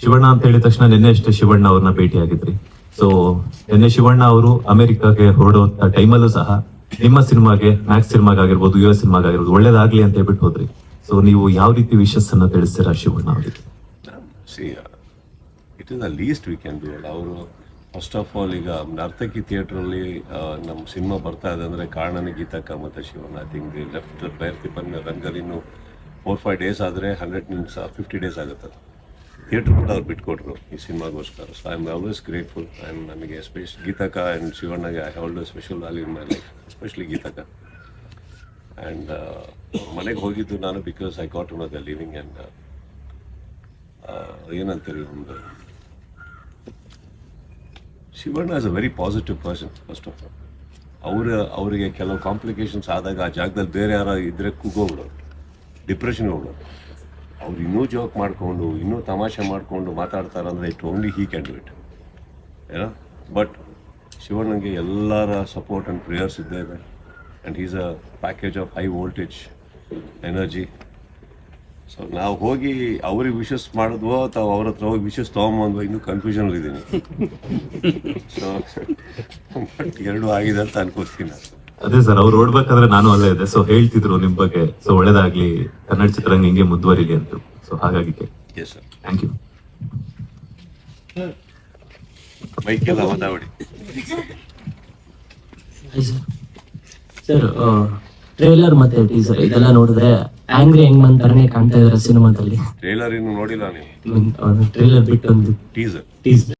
ಶಿವಣ್ಣ ಅಂತ ಹೇಳಿದ ತಕ್ಷಣ ನಿನ್ನೆ ಅಷ್ಟೇ ಶಿವಣ್ಣ ಅವ್ರನ್ನ ಭೇಟಿಯಾಗಿದ್ರಿ. ಸೊ ನಿನ್ನೆ ಶಿವಣ್ಣ ಅವರು ಅಮೆರಿಕಾಗೆ ಹೊರಡುವಂತ ಟೈಮಲ್ಲೂ ಸಹ ನಿಮ್ಮ ಸಿನಿಮಾಗೆ ಮ್ಯಾಕ್ಸ್ ಸಿನಿಮಾಗಾಗಿರ್ಬೋದು ಯು ಎಸ್ ಸಿನಿಮಾಗಾಗಿರ್ಬೋದು, ಒಳ್ಳೇದಾಗ್ಲಿ ಅಂತ ಹೇಳ್ಬಿಟ್ಟು ಹೋದ್ರಿ. ಸೊ ನೀವು ಯಾವ ರೀತಿ ವಿಶಸ್ ಅನ್ನ ತಿಳಿಸ್ತೀರಾ ಶಿವಣ್ಣ ಅವರಿಗೆ? It is the least we can do ಅವರು ಫಸ್ಟ್ ಆಫ್ ಆಲ್ ಈಗ ನರ್ತಕಿ ಥಿಯೇಟ್ರಲ್ಲಿ ನಮ್ಮ ಸಿನಿಮಾ ಬರ್ತಾ ಇದೆ ಅಂದರೆ ಕಾರಣನೇ ಗೀತಕ್ಕ ಮತ್ತು ಶಿವಣ್ಣ ಐ ಥಿಂಕ್ ಲೆಫ್ಟ್ ಪ್ರಯತ್ನ ರಂಗಲ್ಲಿ ಇನ್ನು ಫೋರ್ ಫೈವ್ ಡೇಸ್ ಆದರೆ ಹಂಡ್ರೆಡ್ ಮಿನಿಟ್ಸ್ ಫಿಫ್ಟಿ ಡೇಸ್ ಆಗುತ್ತೆ ಥಿಯೇಟ್ರ್ ಕೂಡ ಅವ್ರು ಬಿಟ್ಕೊಟ್ರು ಈ ಸಿನಿಮಾಗೋಸ್ಕರ. So I am always grateful and ನನಗೆ ಎಸ್ಪೆಷ್ ಗೀತಕ and ಶಿವಣ್ಣಗೆ I hold special value in my life especially ಗೀತಕ. And ಮನೆಗೆ ಹೋಗಿದ್ದು ನಾನು because I got one the living and ಏನಂತೀರಿ ಒಂದು, Shivanna as a very positive person first of all ಅವರು, ಅವರಿಗೆ ಕೆಲವು ಕಾಂಪ್ಲಿಕೇಶನ್ಸ್ ಆದಾಗ ಆ ಜಾಗದಲ್ಲಿ ಬೇರೆ ಯಾರೋ ಇದ್ರೆ ಕೂಗೋಗ್ಬಿಡೋರು ಡಿಪ್ರೆಷನ್ ಹೋಗ್ಬಿಡೋರು. ಅವ್ರು ಇನ್ನೂ ಜೋಕ್ ಮಾಡಿಕೊಂಡು, ಇನ್ನೂ ತಮಾಷೆ ಮಾಡಿಕೊಂಡು ಮಾತಾಡ್ತಾರೆ ಅಂದರೆ it only he can do it ಏನೋ? ಬಟ್ ಶಿವಣ್ಣಂಗೆ ಎಲ್ಲರ ಸಪೋರ್ಟ್ ಆ್ಯಂಡ್ ಪ್ರೇಯರ್ಸ್ ಇದ್ದೇವೆ and is a package of high voltage energy so ನಾವು ಹೋಗಿ ಅವ್ರಿಗೆ ವಿಶಸ್ ಮಾಡಿದ್ವೋ ಅಥವಾ ಅವ್ರ ಹತ್ರ ಹೋಗಿ ವಿಶಸ್ ತೊಗೊಂಬಂದ್ವೋ ಇನ್ನೂ ಕನ್ಫ್ಯೂಷನ್ ಇದ್ದೀನಿ ಸೊ ಬಟ್ ಎರಡೂ ಆಗಿದೆ ಅಂತ ಅನ್ಕೋತೀನಿ ನಾನು. ಅದೇ ಸರ್ ಅವ್ರು ಓಡ್ಬೇಕಾದ್ರೆ ನಾನು ಅಲ್ಲೇ ಇದೆ ಸೊ ಹೇಳ್ತಿದ್ರು ನಿಮ್ ಬಗ್ಗೆ. ಸೊ ಒಳ್ಳೇದಾಗ್ಲಿ. ಕನ್ನಡ ಚಿತ್ರರಂಗ ಹಿಂಗೆ ಮುಂದುವರಿಲಿ ಅಂತ. ಸೊ ಹಾಗಾಗಿ yes sir thank you sir trailer ಮತ್ತೆ ಟೀಸರ್ ಇದೆಲ್ಲ ನೋಡಿದ್ರೆ ಆಂಗ್ರಿ ಹೆಂಗ್ ತರನೇ ಕಾಣ್ತಾ ಇದಾರೆ ಸಿನಿಮಾದಲ್ಲಿ. ಟ್ರೇಲರ್ ಇನ್ನು ನೋಡಿಲ್ಲ ನೀವು ಟ್ರೇಲರ್ ಬಿಟ್ಟು ಒಂದು ಟೀಸರ್ ಟೀಸರ್